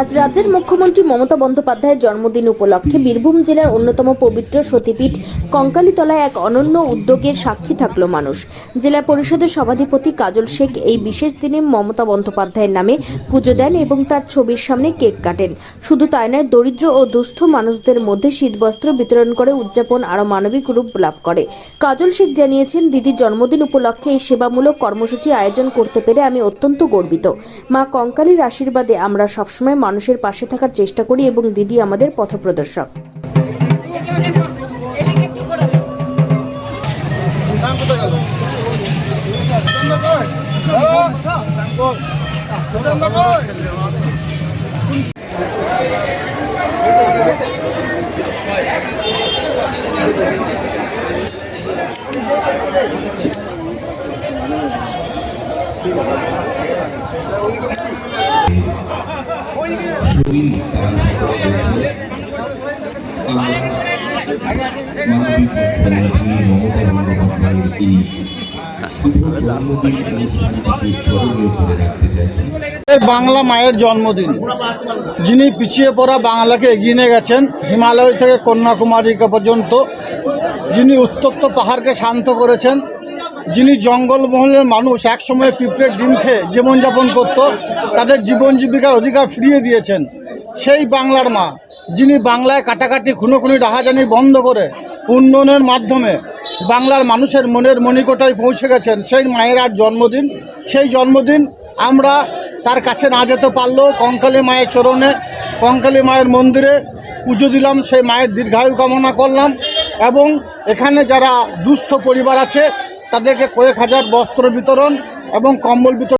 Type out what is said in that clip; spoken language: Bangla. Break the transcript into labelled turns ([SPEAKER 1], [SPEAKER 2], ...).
[SPEAKER 1] আজ রাজ্যের মুখ্যমন্ত্রী মমতা বন্দ্যোপাধ্যায়ের জন্মদিন উপলক্ষে বীরভূম জেলার অন্যতম পবিত্র সতীপীঠ কঙ্কালীতলায় এক অনন্য উদ্যোগের সাক্ষী থাকল মানুষ। জেলা পরিষদের সভাধিপতি কাজল শেখ এই বিশেষ দিনে মমতা বন্দ্যোপাধ্যায়ের নামে পুজো দেন এবং তার ছবির সামনে কেক কাটেন। শুধু তাই নয়, দরিদ্র ও দুস্থ মানুষদের মধ্যে শীতবস্ত্র বিতরণ করে উদযাপন আরও মানবিক রূপ লাভ করে। কাজল শেখ জানিয়েছেন, দিদির জন্মদিন উপলক্ষে এই সেবামূলক কর্মসূচি আয়োজন করতে পেরে আমি অত্যন্ত গর্বিত। মা কঙ্কালীর আশীর্বাদে আমরা সবসময় মানুষের পাশে থাকার চেষ্টা করি এবং দিদি আমাদের পথপ্রদর্শক।
[SPEAKER 2] এই বাংলা মায়ের জন্মদিন। যিনি পিছিয়ে পড়া বাংলাকে এগিয়ে নিয়ে গেছেন, হিমালয় থেকে কন্যাকুমারী পর্যন্ত, যিনি উত্তপ্ত পাহাড়কে শান্ত করেছেন, যিনি জঙ্গলমহলের মানুষ একসময় পিঁপড়ের ডিম খেয়ে জীবনযাপন করত, তাদের জীবন জীবিকার অধিকার ফিরিয়ে দিয়েছেন। সেই বাংলার মা, যিনি বাংলায় কাটাকাটি খুনোখুনি ডাহাজানি বন্ধ করে উন্নয়নের মাধ্যমে বাংলার মানুষের মনের মণিকোটায় পৌঁছে গেছেন, সেই মায়ের আর জন্মদিন। সেই জন্মদিন আমরা তার কাছে না যেতে পারলেও কঙ্কালী মায়ের চরণে, কঙ্কালী মায়ের মন্দিরে পুজো দিলাম, সেই মায়ের দীর্ঘায়ু কামনা করলাম এবং এখানে যারা দুস্থ পরিবার আছে, তাদেরকে কয়েক হাজার বস্ত্র বিতরণ এবং কম্বল বিতরণ